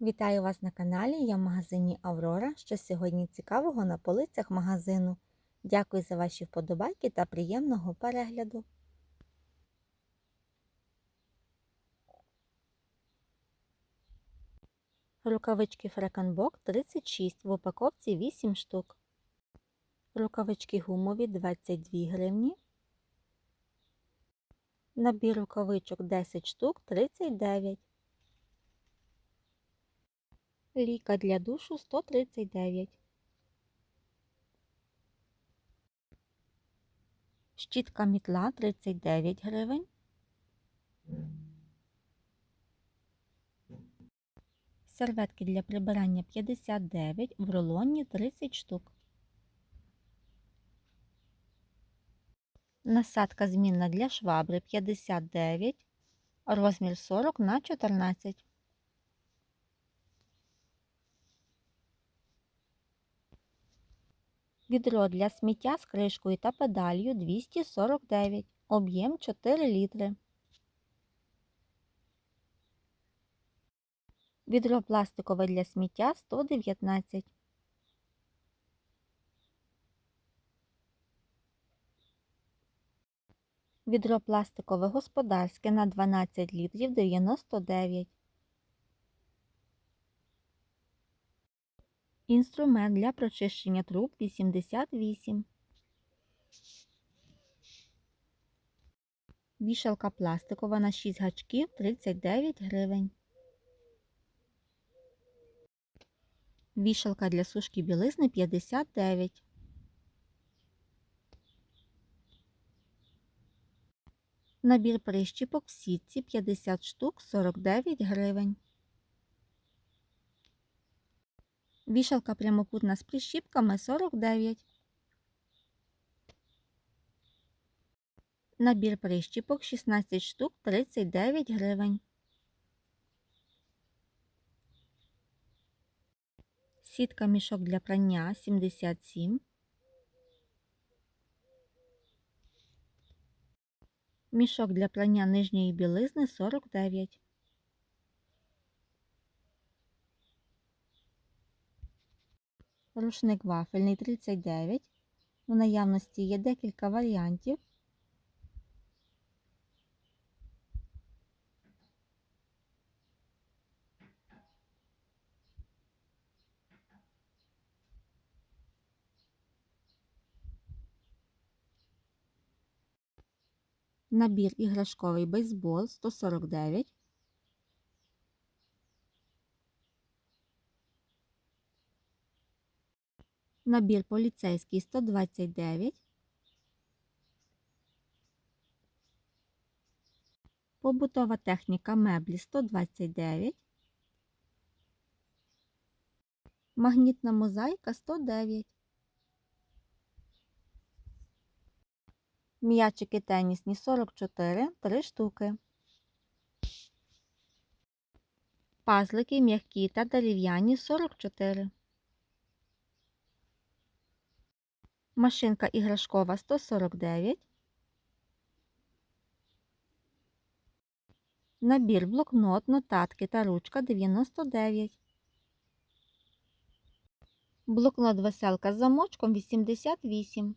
Вітаю вас на каналі. Я в магазині Аврора. Що сьогодні цікавого на полицях магазину. Дякую за ваші вподобайки та приємного перегляду. Рукавички Фрекенбок 36, в упаковці 8 штук. Рукавички гумові 22 гривні. Набір рукавичок 10 штук 39. Ліка для душу 139. Щітка мітла 39 гривень. Серветки для прибирання 59, в рулоні 30 штук. Насадка змінна для швабри 59, розмір 40 на 14. Відро для сміття з кришкою та педалью 249, об'єм 4 літри. Відро пластикове для сміття 119. Відро пластикове господарське на 12 літрів 99. Інструмент для прочищення труб 88. Вішалка пластикова на 6 гачків 39 гривень. Вішалка для сушки білизни 59. Набір прищіпок в сітці 50 штук 49 гривень. Вішалка прямокутна з прищіпками 49. Набір прищіпок 16 штук 39 гривень. Сітка мішок для прання 77. Мішок для прання нижньої білизни 49. Рушник вафельний 39. У наявності є декілька варіантів. Набір іграшковий бейсбол 149. Набір поліцейський 129. Побутова техніка меблі 129. Магнітна мозаїка 109. М'ячики тенісні 44, 3 штуки. Пазлики м'які та дерев'яні 44. Машинка іграшкова 149. Набір блокнот, нотатки та ручка 99. Блокнот веселка з замочком 88.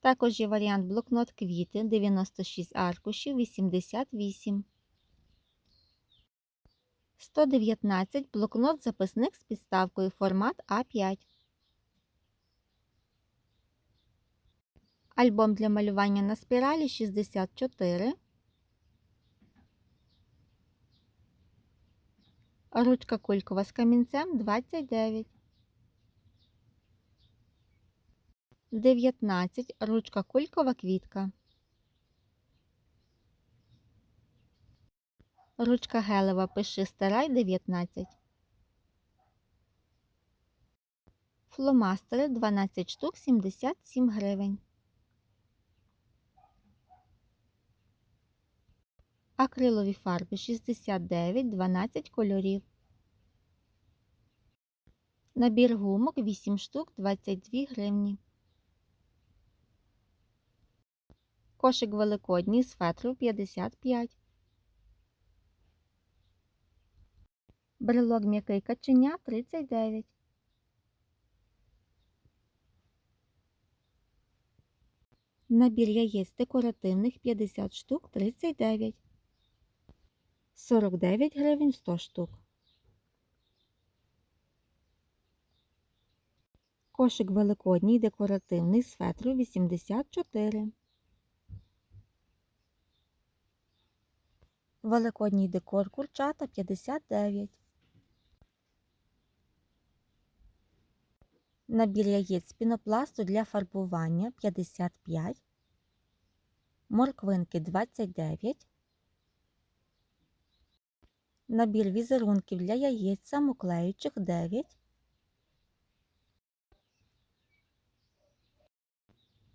Також є варіант блокнот квіти 96 аркушів 88. 119 блокнот записник з підставкою формат А5. Альбом для малювання на спіралі 64. Ручка кулькова з камінцем 29. 19. Ручка кулькова квітка. Ручка гелева пиши старай 19. Фломастери 12 штук 77 гривень. Акрилові фарби 69 12 кольорів. Набір гумок 8 штук 22 гривні. Кошик великодній з фетру 55. Брелок м'який каченя 39. Набір яєць декоративних 50 штук 39. 49 гривень 100 штук. Кошик великодній декоративний з фетру 84. Великодній декор курчата 59. Набір яєць пінопласту для фарбування 55. Морквинки 29. Набір візерунків для яєць самоклеючих 9.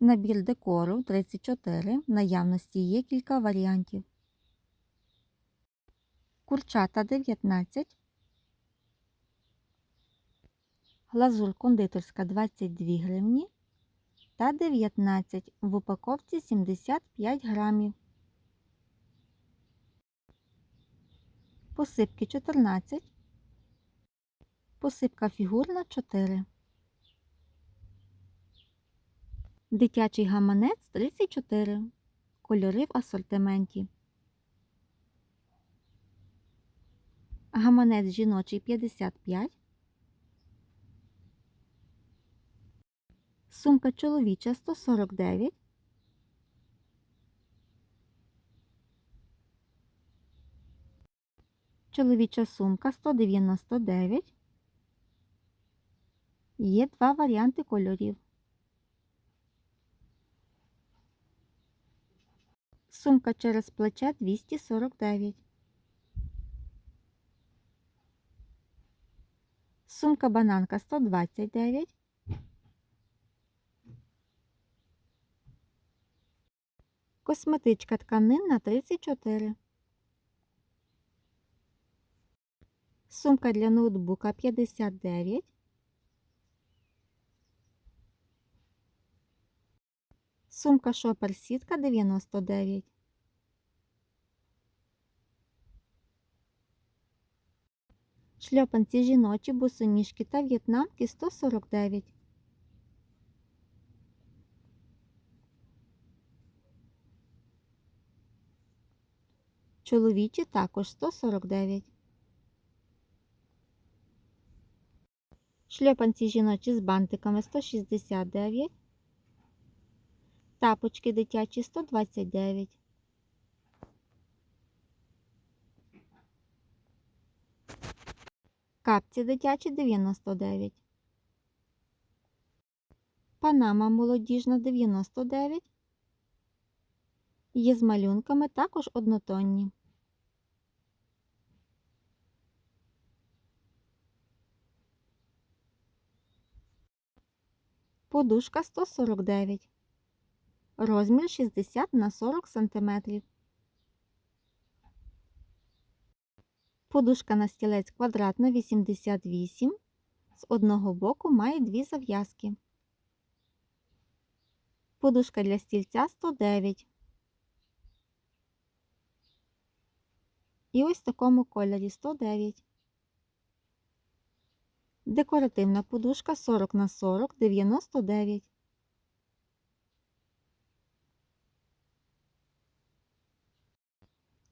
Набір декору 34. В наявності є кілька варіантів. Курчата 19. Глазур кондитерська 22 гривні та 19 в упаковці 75 грамів. Посипки 14. Посипка фігурна 4. Дитячий гаманець 34. Кольори в асортименті. Гаманець жіночий 55. Сумка чоловіча 149. Чоловіча сумка 199. Є два варіанти кольорів. Сумка через плече 249. Сумка бананка 129. Косметичка тканинна 34. Сумка для ноутбука 59. Сумка шопер сітка 99. Шльопанці жіночі, босоніжки та в'єтнамки 149. Чоловічі також 149. Шльопанці жіночі з бантиками 169. Тапочки дитячі 129. Капці дитячі 99. Панама молодіжна 99. Є з малюнками також однотонні. Подушка 149. Розмір 60 на 40 см. Подушка на стілець квадратна 88. З одного боку має дві зав'язки. Подушка для стільця 109. І ось в такому кольорі 109. Декоративна подушка 40 на 40 99.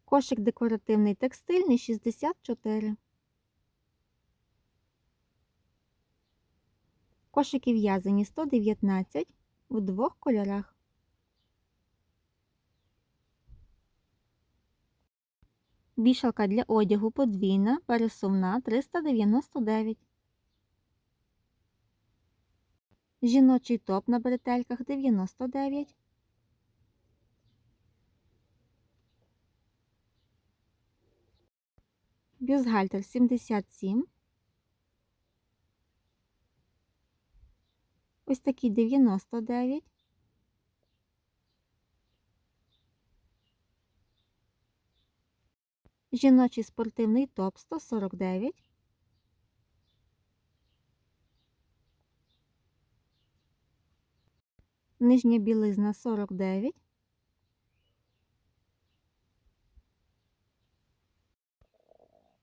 Кошик декоративний текстильний 64. Кошики в'язані 119 у двох кольорах. Вішалка для одягу подвійна, пересувна 399. Жіночий топ на бретельках 99. Бюстгальтер 77. Ось такий 99. Жіночий спортивний топ 149. Нижня білизна 49.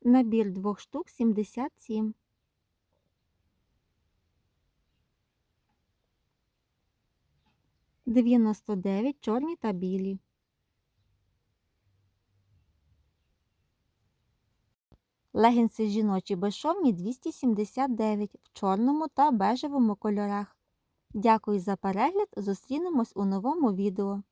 Набір двох штук 77. Дев'яносто дев'ять чорні та білі. Легінси жіночі безшовні 279 в чорному та бежевому кольорах. Дякую за перегляд. Зустрінемось у новому відео.